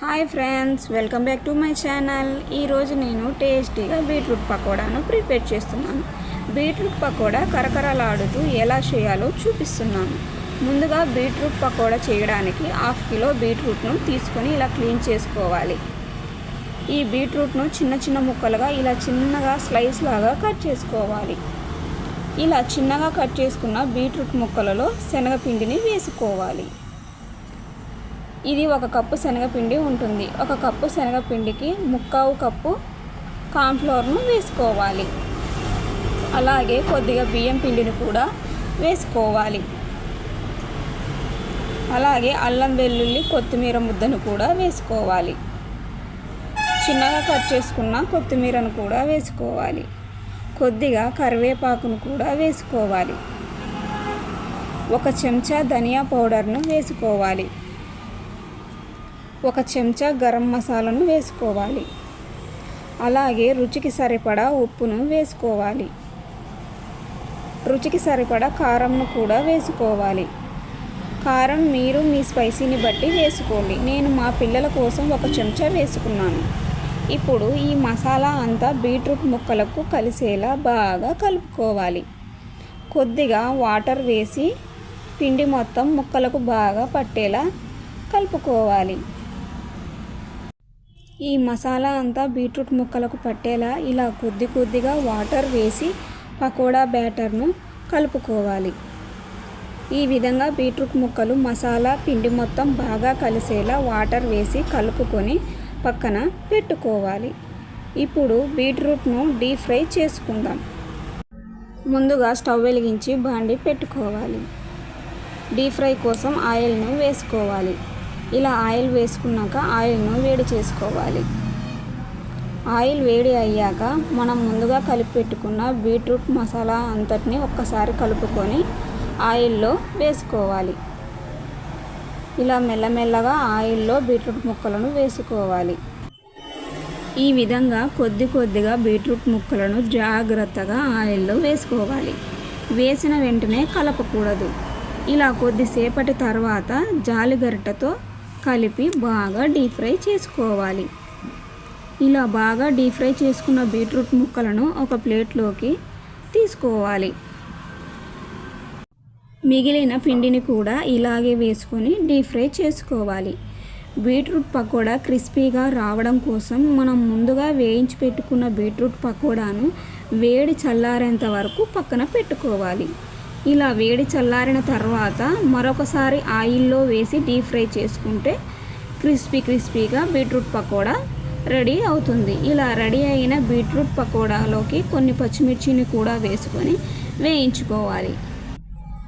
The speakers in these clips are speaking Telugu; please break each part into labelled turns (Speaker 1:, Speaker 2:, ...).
Speaker 1: Hi friends welcome back to my channel. ఈరోజు నేను టేస్టీగా బీట్రూట్ పకోడాను ప్రిపేర్ చేస్తున్నాను. బీట్రూట్ పకోడా కరకరలాడుతూ ఎలా చేయాలో చూపిస్తున్నాను. ముందుగా బీట్రూట్ పకోడా చేయడానికి హాఫ్ కిలో బీట్రూట్ను తీసుకొని ఇలా క్లీన్ చేసుకోవాలి. ఈ బీట్రూట్ను చిన్న చిన్న ముక్కలుగా ఇలా చిన్నగా స్లైస్ లాగా కట్ చేసుకోవాలి. ఇలా చిన్నగా కట్ చేసుకున్న బీట్రూట్ ముక్కలలో శనగపిండిని వేసుకోవాలి. ఇది ఒక కప్పు శనగపిండి ఉంటుంది. ఒక కప్పు శనగపిండికి ముక్కావు కప్పు కాన్ఫ్లోర్ను వేసుకోవాలి. అలాగే కొద్దిగా బియ్యం పిండిని కూడా వేసుకోవాలి. అలాగే అల్లం వెల్లుల్లి కొత్తిమీర ముద్దను కూడా వేసుకోవాలి. చిన్నగా కట్ చేసుకున్న కొత్తిమీరను కూడా వేసుకోవాలి. కొద్దిగా కరివేపాకును కూడా వేసుకోవాలి. ఒక చెంచా ధనియా పౌడర్ను వేసుకోవాలి. ఒక చెంచా గరం మసాలాను వేసుకోవాలి. అలాగే రుచికి సరిపడా ఉప్పును వేసుకోవాలి. రుచికి సరిపడా కారంను కూడా వేసుకోవాలి. కారం మీరు మీ స్పైసీని బట్టి వేసుకోండి. నేను మా పిల్లల కోసం ఒక చెంచా వేసుకున్నాను. ఇప్పుడు ఈ మసాలా అంతా బీట్రూట్ ముక్కలకు కలిసేలా బాగా కలుపుకోవాలి. కొద్దిగా వాటర్ వేసి పిండి మొత్తం ముక్కలకు బాగా పట్టేలా కలుపుకోవాలి. ఈ మసాలా అంతా బీట్రూట్ ముక్కలకు పట్టేలా ఇలా కొద్ది కొద్దిగా వాటర్ వేసి పకోడా బ్యాటర్ను కలుపుకోవాలి. ఈ విధంగా బీట్రూట్ ముక్కలు మసాలా పిండి మొత్తం బాగా కలిసేలా వాటర్ వేసి కలుపుకొని పక్కన పెట్టుకోవాలి. ఇప్పుడు బీట్రూట్ను డీప్ ఫ్రై చేసుకుందాం. ముందుగా స్టవ్ వెలిగించి బాండి పెట్టుకోవాలి. డీప్ ఫ్రై కోసం ఆయిల్ను వేసుకోవాలి. ఇలా ఆయిల్ వేసుకున్నాక ఆయిల్ను వేడి చేసుకోవాలి. ఆయిల్ వేడి అయ్యాక మనం ముందుగా కలిపి పెట్టుకున్న బీట్రూట్ మసాలా అంతటిని ఒక్కసారి కలుపుకొని ఆయిల్లో వేసుకోవాలి. ఇలా మెల్లమెల్లగా ఆయిల్లో బీట్రూట్ ముక్కలను వేసుకోవాలి. ఈ విధంగా కొద్ది కొద్దిగా బీట్రూట్ ముక్కలను జాగ్రత్తగా ఆయిల్లో వేసుకోవాలి. వేసిన వెంటనే కలపకూడదు. ఇలా కొద్దిసేపటి తర్వాత జాలిగరిటతో కలిపి బాగా డీప్ ఫ్రై చేసుకోవాలి. ఇలా బాగా డీప్ ఫ్రై చేసుకున్న బీట్రూట్ ముక్కలను ఒక ప్లేట్లోకి తీసుకోవాలి. మిగిలిన పిండిని కూడా ఇలాగే వేసుకొని డీప్ ఫ్రై చేసుకోవాలి. బీట్రూట్ పకోడా క్రిస్పీగా రావడం కోసం మనం ముందుగా వేయించి పెట్టుకున్న బీట్రూట్ పకోడాను వేడి చల్లారేంత వరకు పక్కన పెట్టుకోవాలి. ఇలా వేడి చల్లారిన తర్వాత మరొకసారి ఆయిల్లో వేసి డీప్ ఫ్రై చేసుకుంటే క్రిస్పీ క్రిస్పీగా బీట్రూట్ పకోడా రెడీ అవుతుంది. ఇలా రెడీ అయిన బీట్రూట్ పకోడాలోకి కొన్ని పచ్చిమిర్చిని కూడా వేసుకొని వేయించుకోవాలి.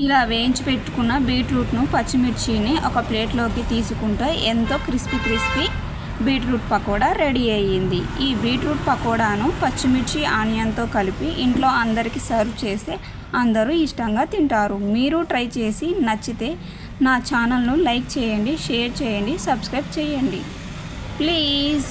Speaker 1: ఇలా వేయించి పెట్టుకున్న బీట్రూట్ను పచ్చిమిర్చిని ఒక ప్లేట్లోకి తీసుకుంటే ఎంతో crispy crispy beetroot pakoda ready అయ్యింది. ఈ బీట్రూట్ పకోడాను పచ్చిమిర్చి ఆనియన్తో కలిపి ఇంట్లో అందరికీ సర్వ్ చేస్తే అందరూ ఇష్టంగా తింటారు. మీరు ట్రై చేసి నచ్చితే నా ఛానల్ను లైక్ చేయండి షేర్ చేయండి సబ్స్క్రైబ్ చేయండి. ప్లీజ్!